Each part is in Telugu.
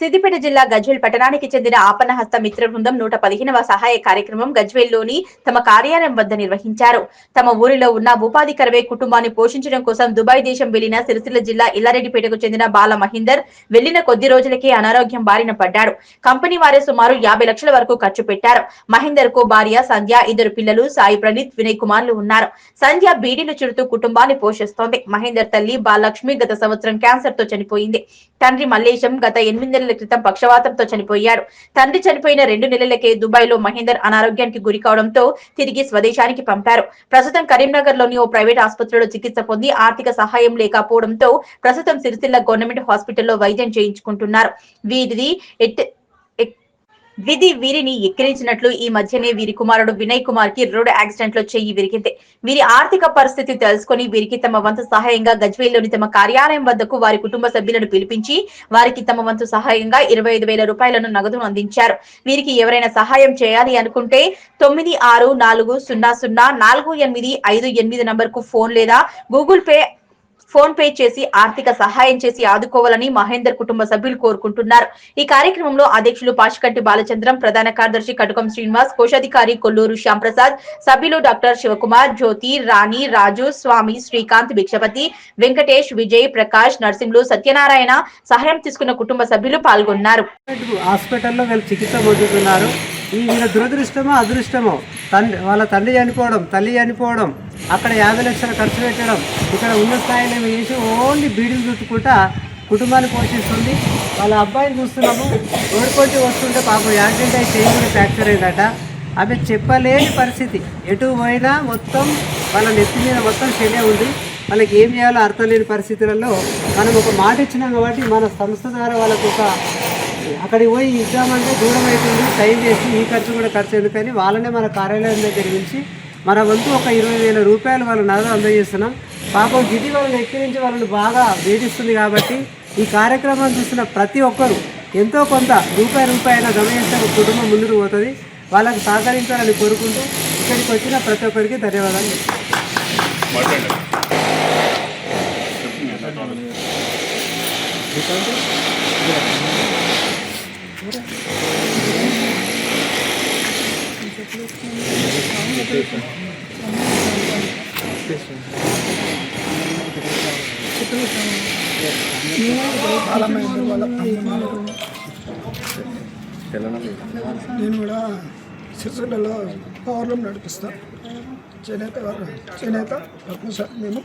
సిద్దిపేట జిల్లా గజ్వేల్ పట్టణానికి చెందిన ఆపన్నహస్త మిత్ర బృందం నూట పదిహేనవ సహాయ కార్యక్రమం గజ్వేల్లోని తమ కార్యాలయం వద్ద నిర్వహించారు. తమ ఊరిలో ఉన్న ఉపాధి కరవే కుటుంబాన్ని పోషించడం కోసం దుబాయ్ దేశం వెళ్ళిన సిరిసిల్ల జిల్లా ఇల్లారెడ్డిపేటకు చెందిన బాల మహేందర్ వెళ్ళిన కొద్ది రోజులకే అనారోగ్యం బారిన పడ్డాడు. కంపెనీ వారే సుమారు యాభై లక్షల వరకు ఖర్చు పెట్టారు. మహేందర్కు భార్య సంధ్య ఇద్దరు పిల్లలు సాయి ప్రణీత్ వినయ్ కుమార్లు ఉన్నారు. సంధ్య బీడీలు చుడుతూ కుటుంబాన్ని పోషిస్తోంది. మహేందర్ తల్లి బాలలక్ష్మి గత సంవత్సరం క్యాన్సర్తో చనిపోయింది. తండ్రి మల్లేశం గత ఎనిమిది నెలల క్రితం పక్షవాతంతో చనిపోయాడు తండ్రి చనిపోయిన రెండు నెలలకే దుబాయ్లో మహేందర్ అనారోగ్యానికి గురి కావడంతో తిరిగి స్వదేశానికి పంపారు. ప్రస్తుతం కరీంనగర్లోని ఓ ప్రైవేట్ ఆసుపత్రిలో చికిత్స పొంది ఆర్థిక సహాయం లేకపోవడంతో ప్రస్తుతం సిరిసిల్ల గవర్నమెంట్ హాస్పిటల్లో వైద్యం చేయించుకుంటున్నారు. వీరిది విధి వీరిని ఎక్కిరించినట్లు ఈ మధ్యనే వీరి కుమారుడు వినయ్ కుమార్కి రోడ్ యాక్సిడెంట్లో చెయ్యి విరిగింది. వీరి ఆర్థిక పరిస్థితి తెలుసుకుని వీరికి తమ వంతు సహాయంగా గజ్వేల్లోని తమ కార్యాలయం వద్దకు వారి కుటుంబ సభ్యులను పిలిపించి వారికి తమ వంతు సహాయంగా ఇరవై ఐదు వేల రూపాయలను నగదును అందించారు. వీరికి ఎవరైనా సహాయం చేయాలి అనుకుంటే తొమ్మిది ఆరు నాలుగు సున్నా సున్నా నాలుగు ఎనిమిది ఐదు ఎనిమిది నంబర్కు ఫోన్ లేదా గూగుల్ పే ఫోన్ పే చేసి ఆర్థిక సహాయం చేసి ఆదుకోవాలని మహేందర్ కుటుంబ సభ్యులు కోరుకుంటున్నారు. ఈ కార్యక్రమంలో అధ్యక్షులు పాచికట్టి బాలచంద్రం ప్రధాన కార్యదర్శి కటుకం శ్రీనివాస్ కోశాధికారి కొల్లూరు శ్యాంప్రసాద్ సభ్యులు డాక్టర్ శివకుమార్ జ్యోతి రాణి రాజు స్వామి శ్రీకాంత్ భిక్షపతి వెంకటేష్ విజయ్ ప్రకాష్ నర్సింహులు సత్యనారాయణ సహాయం తీసుకున్న కుటుంబ సభ్యులు పాల్గొన్నారు. హాస్పిటల్లో వీళ్ళు చికిత్స పొందుతున్నారు. వీళ్ళ దురదృష్టమో అదృష్టమో తండ్రి వాళ్ళ తండ్రి చనిపోవడం తల్లి చనిపోవడం అక్కడ యాభై లక్షలు ఖర్చు పెట్టడం ఇక్కడ ఉన్న స్థాయిలో వేసి ఓన్లీ బీడీలు చుట్టుకుంటా కుటుంబాన్ని పోషిస్తుంది. వాళ్ళ అబ్బాయిని చూస్తున్నాము ఓడిపోటీ వస్తుంటే పాపం యాక్సిడెంట్ అయి చేయి కూడా ఫ్రాక్చర్ అయిందట. ఆమె చెప్పలేని పరిస్థితి. ఎటు పోయినా మొత్తం వాళ్ళ నెత్తి మీద మొత్తం శనే ఉంది. వాళ్ళకి ఏం చేయాలో అర్థం లేని పరిస్థితులలో మనం ఒక మాట ఇచ్చినాం కాబట్టి మన సంస్థ ద్వారా వాళ్ళకు ఒక అక్కడికి పోయి ఇద్దామంటే దూరం అవుతుంది టైం చేసి ఈ ఖర్చు కూడా ఖర్చు ఎందుకని వాళ్ళనే మన కార్యాలయం దగ్గర పిలిచి మన వంతు ఒక ఇరవై వేల రూపాయలు వాళ్ళ నగదు అందజేస్తున్నాం. పాపం గిది వాళ్ళని ఎక్కిరించి వాళ్ళని బాగా వేధిస్తుంది కాబట్టి ఈ కార్యక్రమాన్ని చూస్తున్న ప్రతి ఒక్కరు ఎంతో కొంత రూపాయి రూపాయి అయినా గమనిస్తే ఒక కుటుంబం ముందుకు పోతుంది. వాళ్ళకి సహకరించాలని కోరుకుంటూ ఇక్కడికి వచ్చిన ప్రతి ఒక్కరికి ధన్యవాదాలు. నేను కూడా సిరిసిల్లలో పవర్ రూమ్ నడిపిస్తాను చేనేత వారు చేనేత సార్ మేము.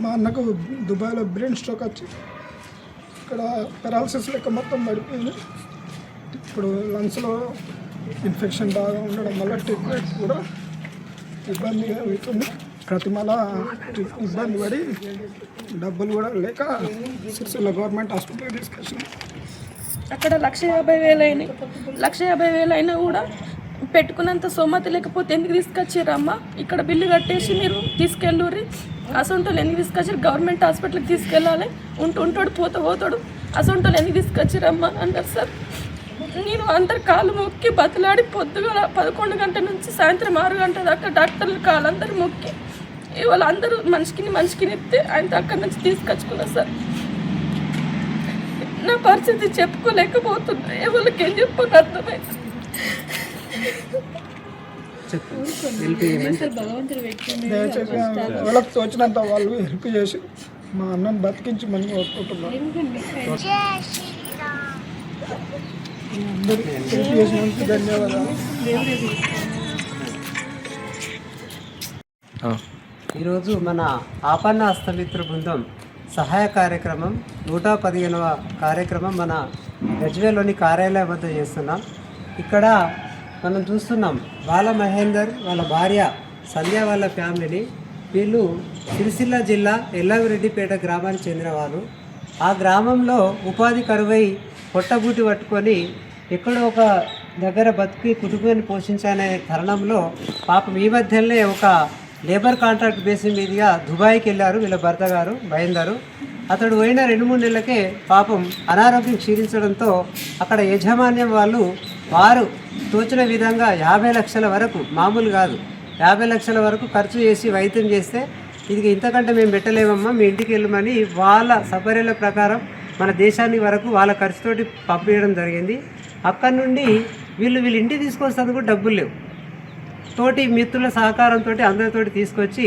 మా అన్నకు దుబాయ్లో బ్రెయిన్ స్ట్రోక్ వచ్చి ఇక్కడ పెరాలసిస్ లెక్క మొత్తం పడిపోయింది. ఇప్పుడు లంగ్స్లో ఇన్ఫెక్షన్ బాగా ఉండడం వల్ల ట్రీట్మెంట్ కూడా ఇబ్బందిగా అవుతుంది. ప్రతి మళ్ళా ఇబ్బంది పడి డబ్బులు కూడా లేక సిరిసిల్ల గవర్నమెంట్ హాస్పిటల్ తీసుకొచ్చింది. అక్కడ లక్ష యాభై వేలు అయినాయి. లక్ష యాభై వేలు అయినా కూడా పెట్టుకున్నంత సొమ్మతి లేకపోతే ఎందుకు తీసుకొచ్చారమ్మా ఇక్కడ బిల్లు కట్టేసి మీరు తీసుకెళ్ళూరి. అసొంటోళ్ళు ఎందుకు తీసుకొచ్చారు? గవర్నమెంట్ హాస్పిటల్కి తీసుకెళ్ళాలి. ఉంటూ ఉంటాడు పోతా పోతాడు. అసొంటోళ్ళు ఎందుకు తీసుకొచ్చారమ్మా అన్నారు సార్. నేను అందరు కాళ్ళు మొక్కి బతిలాడి పొద్దుగా పదకొండు గంటల నుంచి సాయంత్రం ఆరు గంటల దాకా డాక్టర్లు కాలు అందరు మొక్కి వాళ్ళందరూ మనిషికిని మనిషికి ఎత్తే ఆయన అక్కడి నుంచి తీసుకొచ్చుకున్నా సార్. నా పరిస్థితి చెప్పుకోలేకపోతున్నా. ఎవరికి ఏం చెప్పని అర్థమైంది. దయచేసి వాళ్ళకి తోచినంత వాళ్ళు హెల్ప్ చేసి మా అన్నని బతికించి మనం కోరుకుంటున్నాను అందరికీ హెల్ప్ చేసినందుకు ధన్యవాదాలు. ఈరోజు మన ఆపన్న హస్తమిత్ర బృందం సహాయ కార్యక్రమం నూట పదిహేనవ కార్యక్రమం మన గజ్వేల్లోని కార్యాలయం వద్ద చేస్తున్నాం. ఇక్కడ మనం చూస్తున్నాం బాల మహేందర్ వాళ్ళ భార్య సంధ్య వాళ్ళ ఫ్యామిలీని. వీళ్ళు సిరిసిల్ల జిల్లా ఎల్లవిరెడ్డిపేట గ్రామానికి చెందిన ఆ గ్రామంలో ఉపాధి కరువై పొట్టబూటి పట్టుకొని ఎక్కడో ఒక దగ్గర బతికి కుటుంబాన్ని పోషించనే తరుణంలో పాపం ఈ మధ్యనే ఒక లేబర్ కాంట్రాక్ట్ బేస్ మీదుగా దుబాయ్కి వెళ్ళారు వీళ్ళ భర్త గారు బయలుదేరు అతడు పోయిన రెండు మూడు నెలలకే పాపం అనారోగ్యం క్షీణించడంతో అక్కడ యజమాన్యం వాళ్ళు వారు తోచిన విధంగా యాభై లక్షల వరకు మామూలు కాదు. యాభై లక్షల వరకు ఖర్చు చేసి వైద్యం చేస్తే ఇది ఇంతకంటే మేము పెట్టలేమమ్మా మీ ఇంటికి వెళ్ళమని వాళ్ళ సపర్యల ప్రకారం మన దేశానికి వరకు వాళ్ళ ఖర్చుతోటి పంపించడం జరిగింది. అక్కడి నుండి వీళ్ళు వీళ్ళు ఇంటికి తీసుకొస్తేందుకు డబ్బులు లేవు. తోటి మిత్రుల సహకారంతో అందరితోటి తీసుకొచ్చి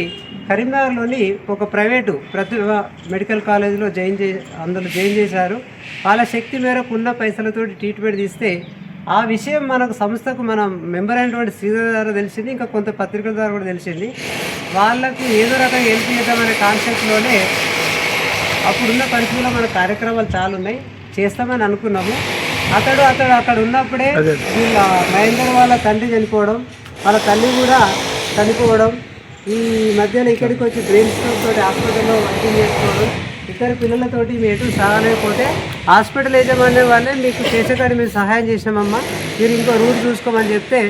కరీంనగర్లోని ఒక ప్రైవేటు ప్రతిభ మెడికల్ కాలేజీలో జాయిన్ చే అందులో జాయిన్ చేశారు. వాళ్ళ శక్తి మేరకు ఉన్న పైసలతోటి ట్రీట్మెంట్ తీస్తే ఆ విషయం మనకు సంస్థకు మన మెంబర్ అయినటువంటి శ్రీధర్ ద్వారా తెలిసింది ఇంకా కొంత పత్రికల ద్వారా కూడా తెలిసింది. వాళ్ళకు ఏదో రకంగా హెల్ప్ చేద్దామనే కాన్సెప్ట్లోనే అప్పుడున్న పరిస్థితుల్లో మన కార్యక్రమాలు చాలా ఉన్నాయి. చేస్తామని అనుకున్నాము. అతడు అతడు అక్కడ ఉన్నప్పుడే వీళ్ళ మహేందర్ వాళ్ళ తండ్రి చనిపోవడం వాళ్ళ తల్లి కూడా చనిపోవడం ఈ మధ్యలో ఇక్కడికి వచ్చి బ్రెయిన్ స్ట్రోక్ తోటి హాస్పిటల్లో వైద్యం చేసుకోవడం ఇద్దరు పిల్లలతోటి మేము ఎటు సాగలేకపోతే హాస్పిటల్ యజమాని వాళ్ళే మీకు చేసేకాడి మేము సహాయం చేసినామమ్మా. మీరు ఇంకో రూట్ చూసుకోమని చెప్తే